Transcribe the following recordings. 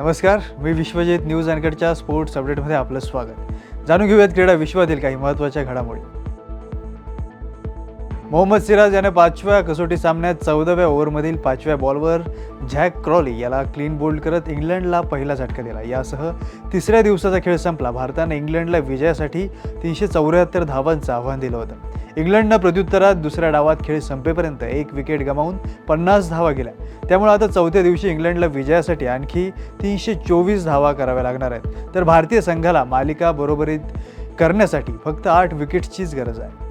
नमस्कार मी विश्वजित न्यूज अँकरच्या स्पोर्ट्स अपडेटमध्ये आपलं स्वागत. जाणून घेऊयात क्रीडा विश्वातील काही महत्त्वाच्या घडामोडी. मोहम्मद सिराज याने पाचव्या कसोटी सामन्यात चौदाव्या ओव्हरमधील पाचव्या बॉलवर झॅक क्रॉली याला क्लीन बोल्ड करत इंग्लंडला पहिला झटका दिला. यासह तिसऱ्या दिवसाचा खेळ संपला. भारताने इंग्लंडला विजयासाठी तीनशे चौऱ्याहत्तर धावांचं आव्हान दिलं होतं. इंग्लंडनं प्रत्युत्तरात दुसऱ्या डावात खेळ संपेपर्यंत एक विकेट गमावून पन्नास धावा गेल्या त्यामुळे आता चौथ्या दिवशी इंग्लंडला विजयासाठी आणखी तीनशे चोवीस धावा कराव्या लागणार आहेत. तर भारतीय संघाला मालिका बरोबरीत करण्यासाठी फक्त आठ विकेट्सचीच गरज आहे.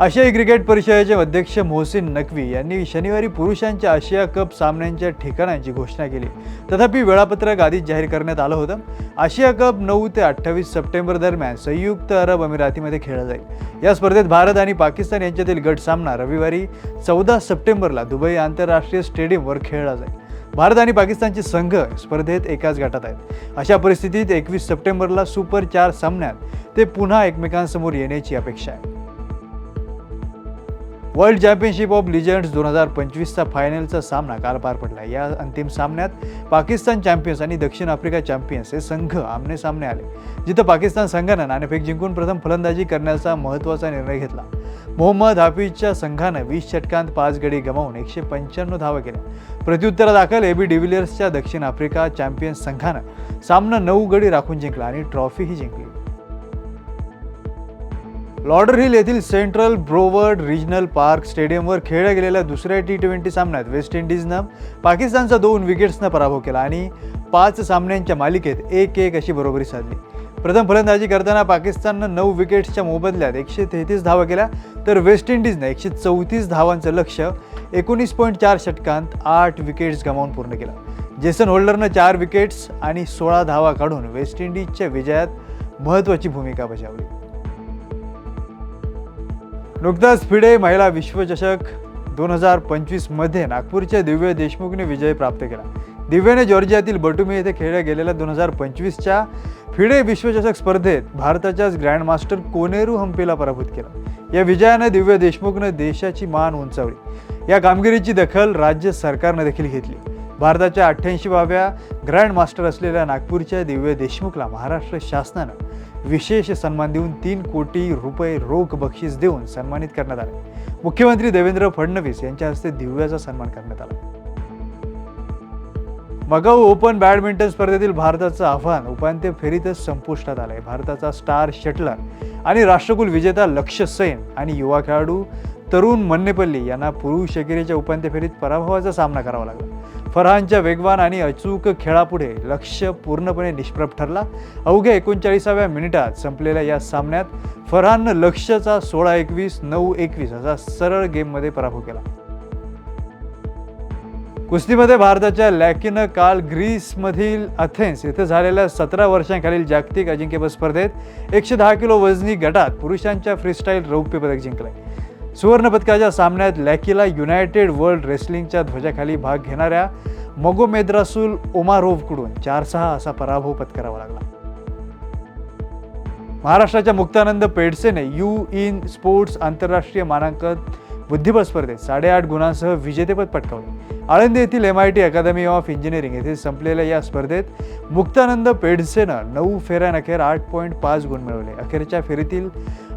आशियाई क्रिकेट परिषदेचे अध्यक्ष मोहसिन नकवी यांनी शनिवारी पुरुषांच्या आशिया कप सामन्यांच्या ठिकाणांची घोषणा केली. तथापि वेळापत्रक आधीच जाहीर करण्यात आलं होतं. आशिया कप नऊ ते अठ्ठावीस सप्टेंबर दरम्यान संयुक्त अरब अमिरातीमध्ये खेळला जाईल. या स्पर्धेत भारत आणि पाकिस्तान यांच्यातील गट सामना रविवारी चौदा सप्टेंबरला दुबई आंतरराष्ट्रीय स्टेडियमवर खेळला जाईल. भारत आणि पाकिस्तानचे संघ स्पर्धेत एकाच गटात आहेत. अशा परिस्थितीत एकवीस सप्टेंबरला सुपर चार सामन्यात ते पुन्हा एकमेकांसमोर येण्याची अपेक्षा आहे. वर्ल्ड चॅम्पियनशिप ऑफ लिजंड्स दोन हजार पंचवीसचा फायनलचा सामना काल पार पडला. या अंतिम सामन्यात पाकिस्तान चॅम्पियन्स आणि दक्षिण आफ्रिका चॅम्पियन्स हे संघ आमने सामने आले जिथं पाकिस्तान संघानं नाणेफेक जिंकून प्रथम फलंदाजी करण्याचा महत्त्वाचा निर्णय घेतला. मोहम्मद हाफिजच्या संघानं वीस षटकांत पाच गडी गमावून एकशे पंच्याण्णव धावा केल्या प्रत्युत्तरादाखल एबी डिव्हिलियर्सच्या दक्षिण आफ्रिका चॅम्पियन्स संघानं सामना नऊ गडी राखून जिंकला आणि ट्रॉफीही जिंकली. लॉर्डर हिल येथील सेंट्रल ब्रोवर्ड रिजनल पार्क स्टेडियमवर खेळल्या गेलेल्या दुसऱ्या टी ट्वेंटी सामन्यात वेस्ट इंडिजनं पाकिस्तानचा दोन विकेट्सनं पराभव केला आणि पाच सामन्यांच्या मालिकेत एक एक अशी बरोबरी साधली. प्रथम फलंदाजी करताना पाकिस्ताननं नऊ विकेट्सच्या मोबदल्यात एकशे तेहतीस धावा केल्या तर वेस्ट इंडिजनं एकशे चौतीस धावांचं लक्ष एकोणीस पॉईंट चार षटकांत आठ विकेट्स गमावून पूर्ण केलं. जेसन होल्डरनं चार विकेट्स आणि सोळा धावा काढून वेस्ट इंडिजच्या विजयात महत्त्वाची भूमिका बजावली. नुकताच फिडे महिला विश्वचषक दोन हजार पंचवीसमध्ये नागपूरच्या दिव्य देशमुखने विजय प्राप्त केला. दिव्याने जॉर्जियातील बटुमे येथे खेळल्या गेलेल्या दोन हजार पंचवीसच्या फिडे विश्वचषक स्पर्धेत भारताच्याच ग्रँडमास्टर कोनेरू हम्पेला पराभूत केला. या विजयाने दिव्य देशमुखने देशाची मान उंचावली. या कामगिरीची दखल राज्य सरकारनं देखील घेतली. भारताच्या अठ्ठ्याऐंशीवाव्या ग्रँड मास्टर असलेल्या नागपूरच्या दिव्य देशमुखला महाराष्ट्र शासनानं विशेष सन्मान देऊन तीन कोटी रुपये रोख बक्षीस देऊन सन्मानित करण्यात आले. मुख्यमंत्री देवेंद्र फडणवीस यांच्या हस्ते दिव्याचा सन्मान करण्यात आला. मगाऊ ओपन बॅडमिंटन स्पर्धेतील भारताचं आव्हान उपांत्य फेरीतच संपुष्टात आलंय. भारताचा स्टार शटलर आणि राष्ट्रकुल विजेता लक्ष्य सेन आणि युवा खेळाडू तरुण मन्नेपल्ली यांना पुरुष एकेरीच्या उपांत्य फेरीत पराभवाचा सामना करावा लागला. फरहानच्या वेगवान आणि अचूक खेळापुढे लक्ष पूर्णपणे निष्प्रभ ठरला. अवघ्या एकोणचाळीसाव्या मिनिटात संपलेल्या या सामन्यात फरहाननं लक्ष्यचा सोळा एकवीस नऊ एकवीस असा सरळ गेममध्ये पराभव केला. कुस्तीमध्ये भारताच्या लॅकीनं काल ग्रीसमधील अथेन्स येथे झालेल्या सतरा वर्षांखालील जागतिक अजिंक्यपद स्पर्धेत एकशे दहा किलो वजनी गटात पुरुषांच्या फ्रीस्टाईल रौप्य पदक जिंकलंय. सुवर्णपदकाच्या सामन्यात लॅकीला युनायटेड वर्ल्ड रेसलिंगच्या ध्वजाखाली भाग घेणाऱ्या मगोमेद्रासूल ओमारोव्हकडून चार सहा असा पराभव पत्करावा लागला. महाराष्ट्राच्या मुक्तानंद पेडसेने यू इन स्पोर्ट्स आंतरराष्ट्रीय मानांकन बुद्धिबळ स्पर्धेत साडेआठ गुणांसह विजेतेपद पटकावले. आळंदी येथील M I T academy of engineering येथे संपलेल्या या स्पर्धेत मुक्तानंद पेडसेनं नऊ फेऱ्यानअखेर आठ पॉईंट पाच गुण मिळवले. अखेरच्या फेरीतील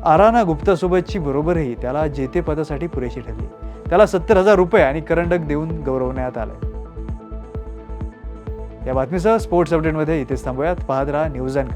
आराना गुप्तासोबतची बरोबरही त्याला जेतेपदासाठी पुरेशी ठरली. त्याला सत्तर हजार रुपये आणि करंडक देऊन गौरवण्यात आलं. या बातमीसह स्पोर्ट्स अपडेटमध्ये इथेच थांबूयात. पाहत राहा न्यूज अँड